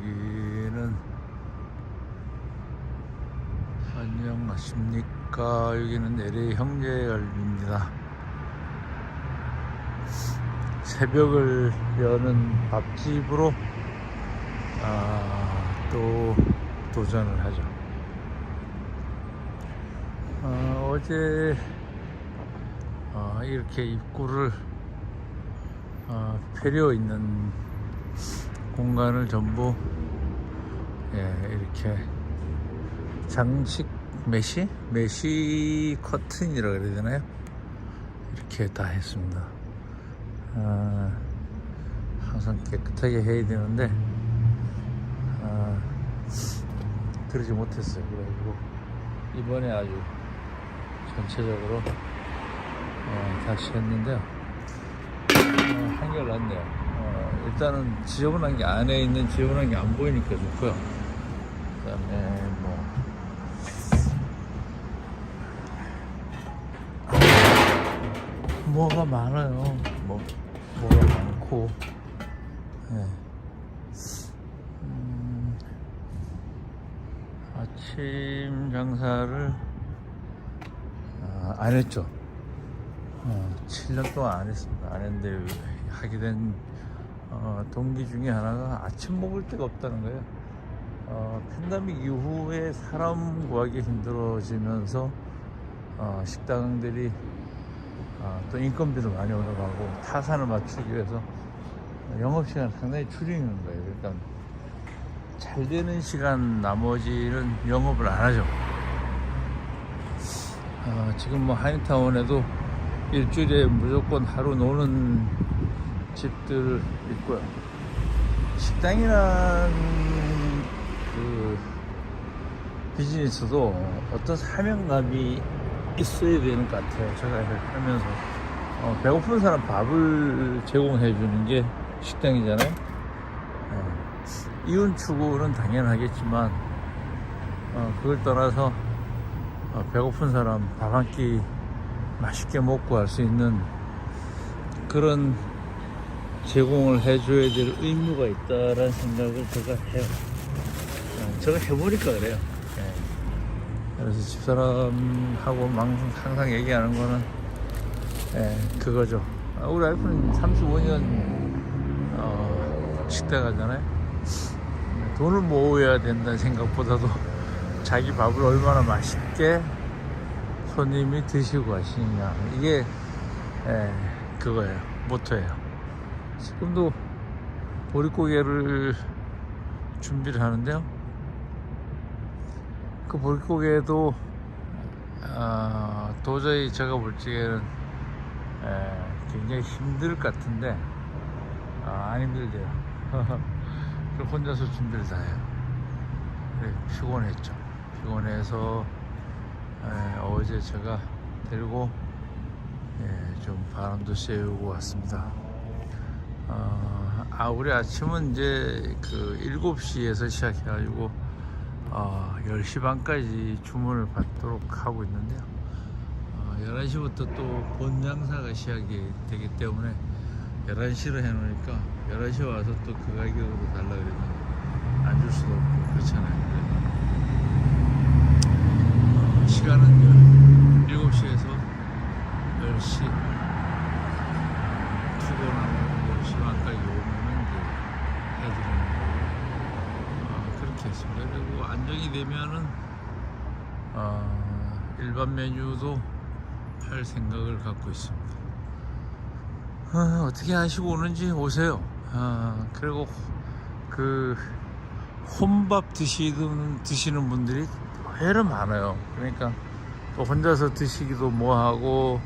여기는 안녕하십니까? 여기는 LA 형제갈비입니다. 새벽을 여는 밥집으로 아, 또 도전을 하죠. 어, 어제 어, 이렇게 입구를 어, 펴려 있는 공간을 전부 예, 이렇게 장식 메시? 메시 커튼이라 그래야 되나요? 이렇게 다 했습니다. 아, 항상 깨끗하게 해야 되는데 아, 그러지 못했어요. 그래가지고 이번에 아주 전체적으로 어, 다시 했는데요. 어, 한결 낫네요. 어, 일단은 지저분한 게 안에 있는 지저분한 게 안 보이니까 좋고요. 그다음에 뭐 뭐가 많아요. 뭐 뭐가 많고. 예. 음, 아침 장사를 아, 안 했죠. 어, 7년 동안 안 했습니다. 안 했는데 하게 된 어, 동기 중에 하나가 아침 먹을 데가 없다는 거예요. 어, 팬데믹 이후에 사람 구하기 힘들어지면서 어, 식당들이 어, 또 인건비도 많이 올라가고 타산을 맞추기 위해서 영업시간 상당히 줄이는 거예요. 그러니까 잘 되는 시간 나머지는 영업을 안 하죠. 어, 지금 뭐 한인타운에도 일주일에 무조건 하루 노는 집들 있고요. 식당이란 그 비즈니스도 어떤 사명감이 있어야 되는 것 같아요. 제가 하면서 어, 배고픈 사람 밥을 제공해 주는 게 식당이잖아요. 어, 이윤 추구는 당연하겠지만 어, 그걸 떠나서 어, 배고픈 사람 밥 한 끼 맛있게 먹고 할 수 있는 그런 제공을 해줘야 될 의무가 있다라는 생각을 제가 해요. 어, 제가 해보니까 그래요. 예. 그래서 집사람하고 항상, 얘기하는 거는 예, 그거죠. 아, 우리 와이프는 35년 어, 식당 가잖아요. 돈을 모아야 된다는 생각보다도 자기 밥을 얼마나 맛있게 손님이 드시고 가시느냐 이게 예, 그거예요 모토예요 지금도 보릿고개를 준비를 하는데요. 그 보릿고개도 아, 도저히 제가 볼 적에는 예, 굉장히 힘들 것 같은데 아, 안 힘들대요. 그 혼자서 준비를 다 해요. 피곤했죠. 피곤해서 예, 어제 제가 데리고 예, 좀 바람도 쐬우고 왔습니다. 어, 아, 우리 아침은 이제 그 7시에서 시작해가지고 어, 10시 반까지 주문을 받도록 하고 있는데요. 어, 11시부터 또 본 장사가 시작이 되기 때문에 11시로 해놓으니까 11시에 와서 또 그 가격으로 달라 그러면 안 줄 수도 없고 그렇잖아요. 어, 시간은 7시에서 10시 투고나무 10시 반까지 오면은 이제 해드리는 거고 어, 그렇게 했습니다. 그리고 안정이 되면은 어, 일반 메뉴도 할 생각을 갖고 있습니다. 어, 어떻게 하시고 오는지 오세요. 어, 그리고 그 혼밥 드시는 드시는 분들이 회를 많아요. 그러니까 또 혼자서 드시기도 뭐하고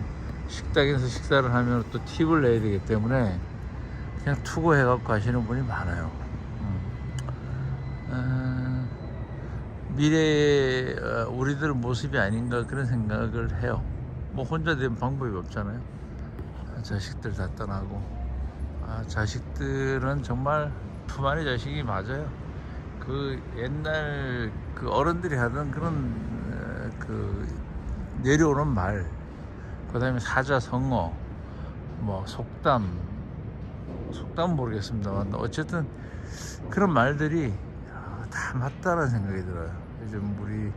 식당에서 식사를 하면 또 팁을 내야 되기 때문에 그냥 투고해갖고 하시는 분이 많아요. 음. 어, 미래의 어, 우리들 모습이 아닌가 그런 생각을 해요. 뭐 혼자 되면 방법이 없잖아요. 아, 자식들 다 떠나고 아, 자식들은 정말 품 안의 자식이 맞아요. 그 옛날 그 어른들이 하던 그런 어, 그 내려오는 말, 그 다음에 사자성어, 뭐 속담, 속담 모르겠습니다만 어쨌든 그런 말들이 아, 다 맞다라는 생각이 들어요. 요즘 우리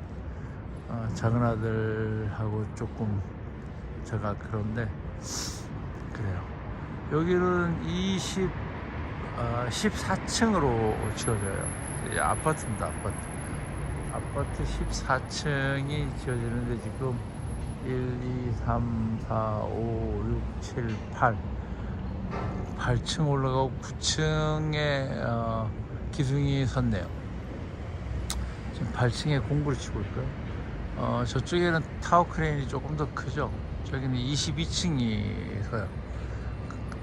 어, 작은 아들하고 조금 제가 그런데 그래요. 여기는 20 어, 14층으로 지어져요. 이 아파트입니다. 아파트. 아파트 14층이 지어지는데 지금 1, 2, 3, 4, 5, 6, 7, 8 8층 올라가고 9층에 어, 기둥이 섰네요. 지금 8층에 공부를 치고 있고요. 어, 저쪽에는 타워 크레인이 조금 더 크죠. 저기는 22층이 서요.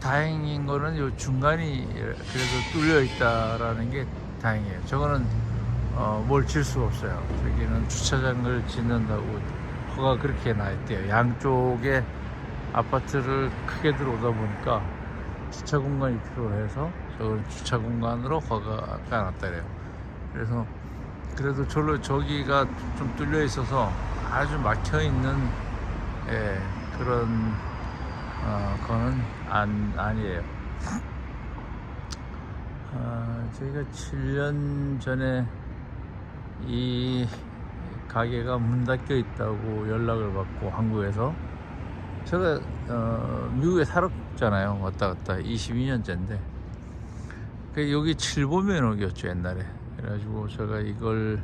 다행인 거는 요 중간이 그래도 뚫려 있다라는 게 다행이에요. 저거는 어, 뭘질 수가 없어요. 저기는 주차장을 짓는다고 허가 그렇게 나 있대요. 양쪽에 아파트를 크게 들어오다 보니까 주차 공간이 필요해서 저걸 주차 공간으로 났다 그래요. 그래서 그래도 절로 저기가 좀 뚫려 있어서 아주 막혀 있는 예, 그런 어, 거는 안, 아니에요. 아, 저희가 7년 전에 이 가게가 문 닫혀 있다고 연락을 받고 한국에서 제가 어, 미국에 살았잖아요. 왔다 갔다 22년째인데 그 여기 칠보면옥이었죠 옛날에. 그래가지고 제가 이걸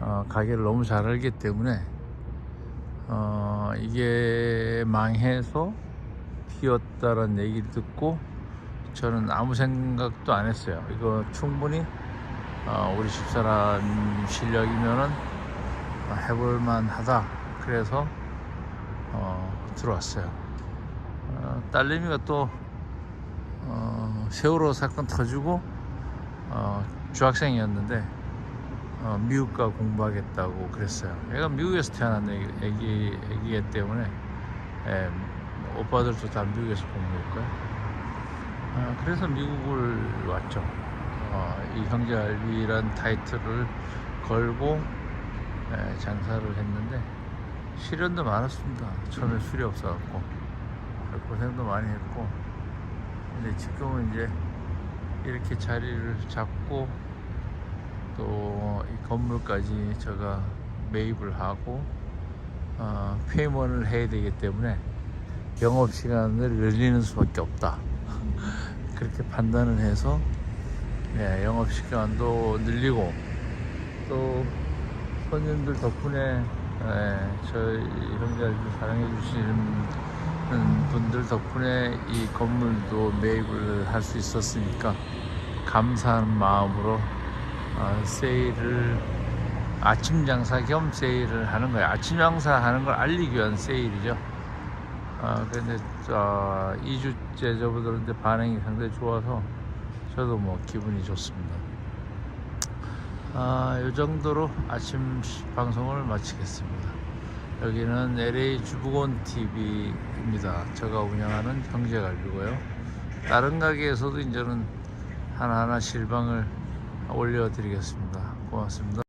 어, 가게를 너무 잘 알기 때문에 어, 이게 망해서 비었다라는 얘기를 듣고 저는 아무 생각도 안 했어요. 이거 충분히 어, 우리 집사람 실력이면은 해볼만 하다. 그래서 어, 들어왔어요. 어, 딸내미가 또 어, 세월호 사건 터지고 어, 중학생이었는데 어, 미국 가 공부하겠다고 그랬어요. 얘가 미국에서 태어난 애기, 애기, 애기기 때문에 예, 오빠들도 다 미국에서 공부했고요. 아, 그래서 미국을 왔죠. 어, 이 형제 알비란 타이틀을 걸고 예, 장사를 했는데 시련도 많았습니다. 처음에 술이 없어갖고 고생도 많이 했고 근데 지금은 이제 이렇게 자리를 잡고 또 이 건물까지 제가 매입을 하고 어, 페이먼을 해야 되기 때문에 영업 시간을 늘리는 수밖에 없다. 그렇게 판단을 해서 예, 영업 시간도 늘리고 또 손님들 덕분에 예, 저희 형제를 사랑해 주시는 분들 덕분에 이 건물도 매입을 할 수 있었으니까 감사한 마음으로 어, 세일을 아침 장사 겸 세일을 하는 거예요. 아침 장사 하는 걸 알리기 위한 세일이죠. 아, 근데 어, 2주째 접어들었는데 반응이 상당히 좋아서 저도 뭐 기분이 좋습니다. 아, 이 정도로 아침 시- 방송을 마치겠습니다. 여기는 LA 주부곤 TV입니다. 제가 운영하는 형제갈비고요. 다른 가게에서도 이제는 하나하나 실방을 올려드리겠습니다. 고맙습니다.